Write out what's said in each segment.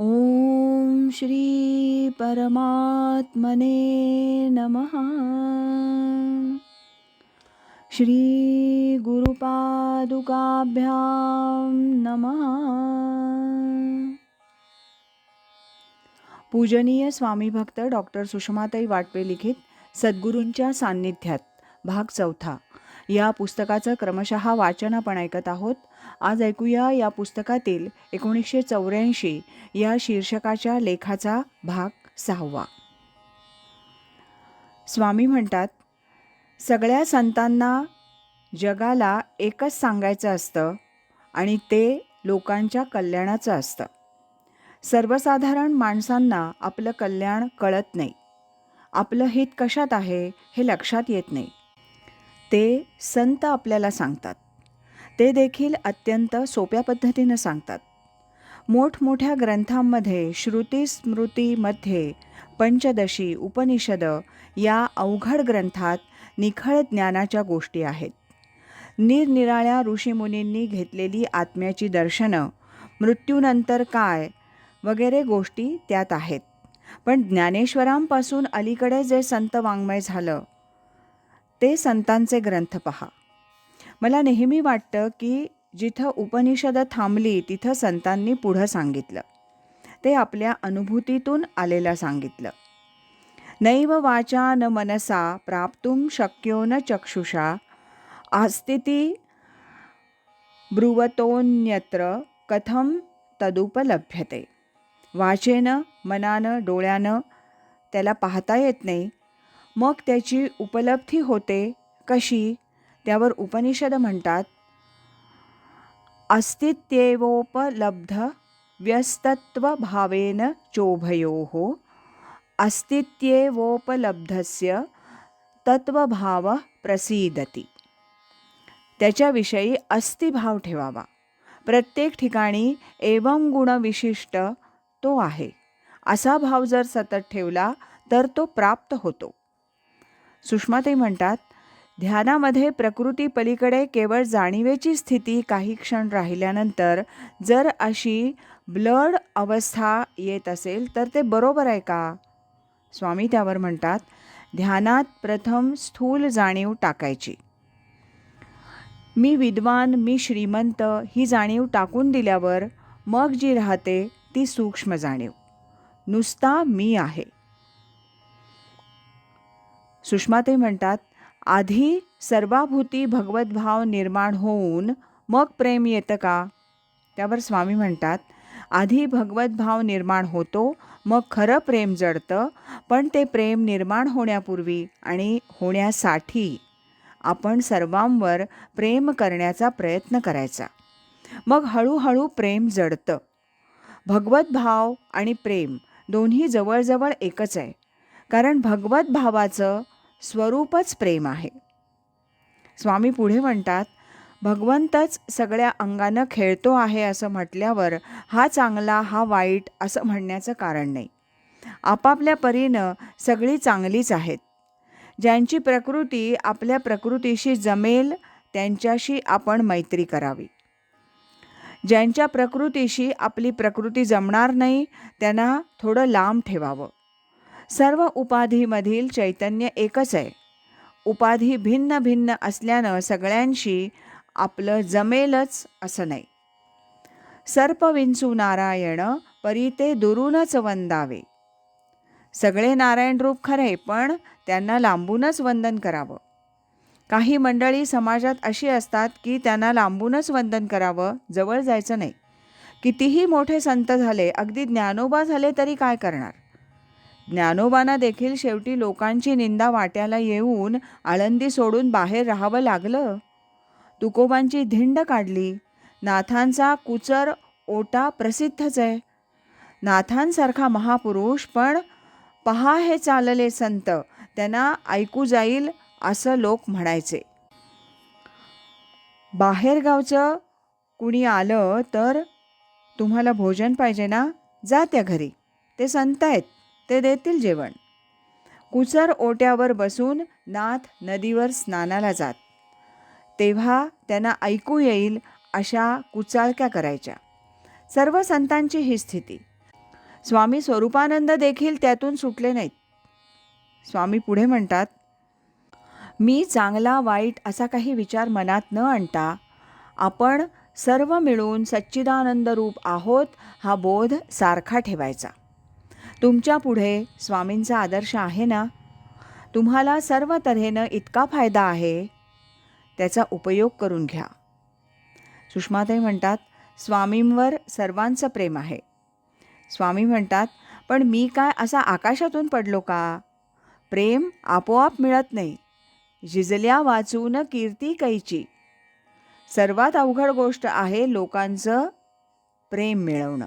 ॐ श्री परमात्मने नमः। श्री गुरुपादुकाभ्यां नमः। पूजनीय स्वामी भक्त डॉक्टर सुषमाताई वाटवे लिखित सद्गुरूंच्या सान्निध्यात भाग चौथा या पुस्तकाचं क्रमशः वाचन आपण ऐकत आहोत. आज ऐकूया या पुस्तकातील एकोणीसशे चौऱ्याऐंशी या शीर्षकाच्या लेखाचा भाग सहावा. स्वामी म्हणतात सगळ्या संतांना जगाला एकच सांगायचं असतं आणि ते लोकांच्या कल्याणाचं असतं. सर्वसाधारण माणसांना आपलं कल्याण कळत नाही. आपलं हित कशात आहे हे लक्षात येत नाही. ते संत आपल्याला सांगतात. ते देखील अत्यंत सोप्या पद्धतीनं सांगतात. मोठमोठ्या ग्रंथांमध्ये श्रुती स्मृतीमध्ये पंचदशी उपनिषद या अवघड ग्रंथात निखळ ज्ञानाच्या गोष्टी आहेत. निरनिराळ्या ऋषीमुनींनी घेतलेली आत्म्याची दर्शनं मृत्यूनंतर काय वगैरे गोष्टी त्यात आहेत. पण ज्ञानेश्वरांपासून अलीकडे जे संत वाङ्मय झालं ते संतांचे ग्रंथ पहा. मला नेहमी वाटतं की जिथं उपनिषदं थांबली तिथं संतांनी पुढं सांगितलं. ते आपल्या अनुभूतीतून आलेलं सांगितलं. नैव वाचा न मनसा प्राप्तुम शक्यो न चक्षुषा आस्थिती ब्रुवतोन्यत्र कथम तदुपलभ्यते. वाचेनं मनानं डोळ्यानं त्याला पाहता येत नाही मग त्याची उपलब्धी होते कशी? त्यावर उपनिषद म्हणतात अस्तित्वेवोपलब्ध व्यस्तत्वभावेन चोभयोः अस्तित्वेवोपलब्धस्य तत्वभाव प्रसीदती। त्याच्याविषयी अस्तिभाव ठेवावा। प्रत्येक ठिकाणी एवं गुणविशिष्ट तो आहे. असा भाव जर सतत ठेवला तर तो प्राप्त होतो. सुषमाताई म्हणतात ध्यानामध्ये प्रकृती पलीकडे केवळ जाणीवेची स्थिती काही क्षण राहिल्यानंतर जर अशी ब्लड अवस्था येत असेल तर ते बरोबर आहे का? स्वामी त्यावर म्हणतात ध्यानात प्रथम स्थूल जाणीव टाकायची. मी विद्वान मी श्रीमंत ही जाणीव टाकून दिल्यावर मग जी राहते ती सूक्ष्म जाणीव. नुसता मी आहे. सुषमाते म्हणतात आधी सर्वाभूती भगवद्भाव निर्माण होऊन मग प्रेम येतं का? त्यावर स्वामी म्हणतात आधी भगवद्भाव निर्माण होतो मग खरं प्रेम जडतं पण ते प्रेम निर्माण होण्यापूर्वी आणि होण्यासाठी आपण सर्वांवर प्रेम करण्याचा प्रयत्न करायचा. मग हळूहळू प्रेम जडतं. भगवद्भाव आणि प्रेम दोन्ही जवळजवळ एकच आहे. कारण भगवद्भावाचं स्वरूपच प्रेम आहे. स्वामी पुढे म्हणतात भगवंतच सगळ्या अंगानं खेळतो आहे असं म्हटल्यावर हा चांगला हा वाईट असं म्हणण्याचं कारण नाही. आपापल्या परीनं सगळी चांगलीच आहेत. ज्यांची प्रकृती आपल्या प्रकृतीशी जमेल त्यांच्याशी आपण मैत्री करावी. ज्यांच्या प्रकृतीशी आपली प्रकृती जमणार नाही त्यांना थोडं लांब ठेवावं. सर्व उपाधीमधील चैतन्य एकच आहे. उपाधी भिन्न भिन्न असल्यानं सगळ्यांशी आपलं जमेलच असं नाही. सर्पविंचू नारायण परी ते दुरूनच वंदावे. सगळे नारायण रूप खरे पण त्यांना लांबूनच वंदन करावं. काही मंडळी समाजात अशी असतात की त्यांना लांबूनच वंदन करावं जवळ जायचं नाही. कितीही मोठे संत झाले अगदी ज्ञानोबा झाले तरी काय करणार? ज्ञानोबांना देखील शेवटी लोकांची निंदा वाट्याला येऊन आळंदी सोडून बाहेर राहावं लागलं. तुकोबांची धिंड काढली. नाथांचा कुचर ओटा प्रसिद्धच आहे. नाथांसारखा महापुरुष पण पहा हे चालले संत त्यांना ऐकू जाईल असं लोक म्हणायचे. बाहेरगावचं कुणी आलं तर तुम्हाला भोजन पाहिजे ना? जा त्या घरी. ते संत आहेत. ते देतील जेवण. कुचर ओट्यावर बसून नाथ नदीवर स्नानाला जात. तेव्हा त्यांना ऐकू येईल अशा कुचाळक्या करायच्या. सर्व संतांची ही स्थिती. स्वामी स्वरूपानंद देखील त्यातून सुटले नाहीत. स्वामी पुढे म्हणतात मी चांगला वाईट असा काही विचार मनात न आणता आपण सर्व मिळून सच्चिदानंद रूप आहोत हा बोध सारखा ठेवायचा. तुमच्यापुढे स्वामींचा आदर्श आहे ना? तुम्हाला सर्व तऱ्हेनं इतका फायदा आहे? त्याचा उपयोग करून घ्या. सुषमाताई म्हणतात स्वामींवर सर्वांचं प्रेम आहे. स्वामी म्हणतात पण मी काय असा आकाशातून पडलो का? प्रेम आपोआप मिळत नाही. झिजल्या वाचून कीर्ती कैची. सर्वात अवघड गोष्ट आहे लोकांचं प्रेम मिळवणं.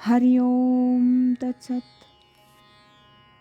हरिओम तत्सत